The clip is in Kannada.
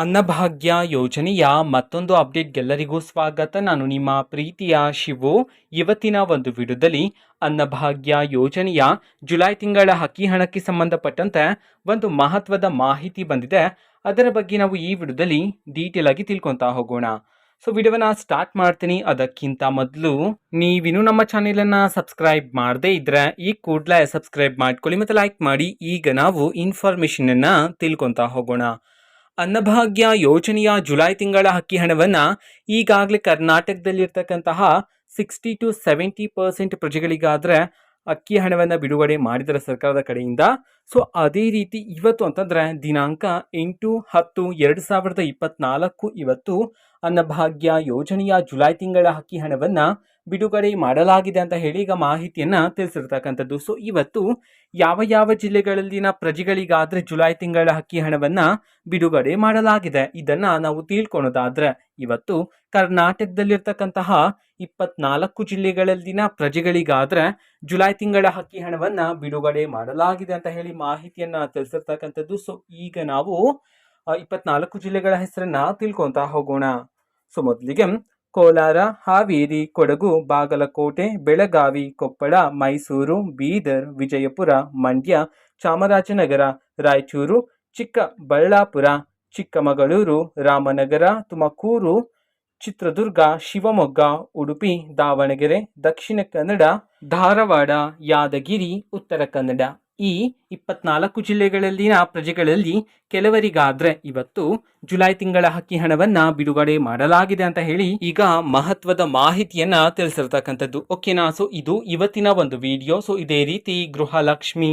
ಅನ್ನಭಾಗ್ಯ ಯೋಜನೆಯ ಮತ್ತೊಂದು ಅಪ್ಡೇಟ್ಗೆಲ್ಲರಿಗೂ ಸ್ವಾಗತ. ನಾನು ನಿಮ್ಮ ಪ್ರೀತಿಯ ಶಿವು. ಇವತ್ತಿನ ಒಂದು ವಿಡಿಯೋದಲ್ಲಿ ಅನ್ನಭಾಗ್ಯ ಯೋಜನೆಯ ಜುಲೈ ತಿಂಗಳ ಹಕ್ಕಿ ಹಣಕ್ಕೆ ಸಂಬಂಧಪಟ್ಟಂತೆ ಒಂದು ಮಹತ್ವದ ಮಾಹಿತಿ ಬಂದಿದೆ. ಅದರ ಬಗ್ಗೆ ನಾವು ಈ ವಿಡಿಯೋದಲ್ಲಿ ಡೀಟೇಲ್ ಆಗಿ ತಿಳ್ಕೊತಾ ಹೋಗೋಣ. ಸೊ ವಿಡಿಯೋನ ಸ್ಟಾರ್ಟ್ ಮಾಡ್ತೀನಿ. ಅದಕ್ಕಿಂತ ಮೊದಲು ನೀವಿನ್ನೂ ನಮ್ಮ ಚಾನೆಲನ್ನು ಸಬ್ಸ್ಕ್ರೈಬ್ ಮಾಡದೇ ಇದ್ರೆ ಈ ಕೂಡಲೇ ಸಬ್ಸ್ಕ್ರೈಬ್ ಮಾಡ್ಕೊಳ್ಳಿ ಮತ್ತು ಲೈಕ್ ಮಾಡಿ. ಈಗ ನಾವು ಇನ್ಫಾರ್ಮೇಷನನ್ನು ತಿಳ್ಕೊತಾ ಹೋಗೋಣ. ಅನ್ನಭಾಗ್ಯ ಯೋಜನೆಯ ಜುಲೈ ತಿಂಗಳ ಅಕ್ಕಿ ಹಣವನ್ನು ಈಗಾಗಲೇ ಕರ್ನಾಟಕದಲ್ಲಿರ್ತಕ್ಕಂತಹ ಸಿಕ್ಸ್ಟಿ ಟು ಸೆವೆಂಟಿ ಪರ್ಸೆಂಟ್ ಪ್ರಜೆಗಳಿಗಾದರೆ ಅಕ್ಕಿ ಹಣವನ್ನು ಬಿಡುಗಡೆ ಮಾಡಿದರೆ ಸರ್ಕಾರದ ಕಡೆಯಿಂದ ಸೊ ಅದೇ ರೀತಿ ಇವತ್ತು ಅಂತಂದರೆ ದಿನಾಂಕ ಎಂಟು, ಹತ್ತು, ಎರಡು ಸಾವಿರದ ಇಪ್ಪತ್ನಾಲ್ಕು ಇವತ್ತು ಅನ್ನಭಾಗ್ಯ ಯೋಜನೆಯ ಜುಲೈ ತಿಂಗಳ ಹಕ್ಕಿ ಹಣವನ್ನು ಬಿಡುಗಡೆ ಮಾಡಲಾಗಿದೆ ಅಂತ ಹೇಳಿ ಈಗ ಮಾಹಿತಿಯನ್ನು ತಿಳಿಸಿರ್ತಕ್ಕಂಥದ್ದು. ಸೊ ಇವತ್ತು ಯಾವ ಯಾವ ಜಿಲ್ಲೆಗಳಲ್ಲಿನ ಪ್ರಜೆಗಳಿಗಾದರೆ ಜುಲೈ ತಿಂಗಳ ಹಕ್ಕಿ ಹಣವನ್ನು ಬಿಡುಗಡೆ ಮಾಡಲಾಗಿದೆ? ಇದನ್ನು ನಾವು ತಿಳ್ಕೊಳೋದಾದ್ರೆ ಇವತ್ತು ಕರ್ನಾಟಕದಲ್ಲಿರ್ತಕ್ಕಂತಹ ಇಪ್ಪತ್ನಾಲ್ಕು ಜಿಲ್ಲೆಗಳಲ್ಲಿನ ಪ್ರಜೆಗಳಿಗಾದ್ರೆ ಜುಲೈ ತಿಂಗಳ ಹಕ್ಕಿ ಹಣವನ್ನು ಬಿಡುಗಡೆ ಮಾಡಲಾಗಿದೆ ಅಂತ ಹೇಳಿ ಮಾಹಿತಿಯನ್ನು ತಿಳಿಸಿರ್ತಕ್ಕಂಥದ್ದು. ಸೊ ಈಗ ನಾವು ಇಪ್ಪತ್ನಾಲ್ಕು ಜಿಲ್ಲೆಗಳ ಹೆಸರನ್ನ ತಿಳ್ಕೊತಾ ಹೋಗೋಣ. ಸೊ ಮೊದಲಿಗೆ ಕೋಲಾರ, ಹಾವೇರಿ, ಕೊಡಗು, ಬಾಗಲಕೋಟೆ, ಬೆಳಗಾವಿ, ಕೊಪ್ಪಳ, ಮೈಸೂರು, ಬೀದರ್, ವಿಜಯಪುರ, ಮಂಡ್ಯ, ಚಾಮರಾಜನಗರ, ರಾಯಚೂರು, ಚಿಕ್ಕಬಳ್ಳಾಪುರ, ಚಿಕ್ಕಮಗಳೂರು, ರಾಮನಗರ, ತುಮಕೂರು, ಚಿತ್ರದುರ್ಗ, ಶಿವಮೊಗ್ಗ, ಉಡುಪಿ, ದಾವಣಗೆರೆ, ದಕ್ಷಿಣ ಕನ್ನಡ, ಧಾರವಾಡ, ಯಾದಗಿರಿ, ಉತ್ತರ ಕನ್ನಡ. ಈ ಇಪ್ಪತ್ನಾಲ್ಕು ಜಿಲ್ಲೆಗಳಲ್ಲಿನ ಪ್ರಜೆಗಳಲ್ಲಿ ಕೆಲವರಿಗಾದ್ರೆ ಇವತ್ತು ಜುಲೈ ತಿಂಗಳ ಹಕ್ಕಿ ಹಣವನ್ನ ಬಿಡುಗಡೆ ಮಾಡಲಾಗಿದೆ ಅಂತ ಹೇಳಿ ಈಗ ಮಹತ್ವದ ಮಾಹಿತಿಯನ್ನ ತಿಳಿಸಿರ್ತಕ್ಕಂಥದ್ದು. ಓಕೆನಾ ಸೊ ಇದು ಇವತ್ತಿನ ಒಂದು ವಿಡಿಯೋ ಸೊ ಇದೇ ರೀತಿ ಗೃಹಲಕ್ಷ್ಮಿ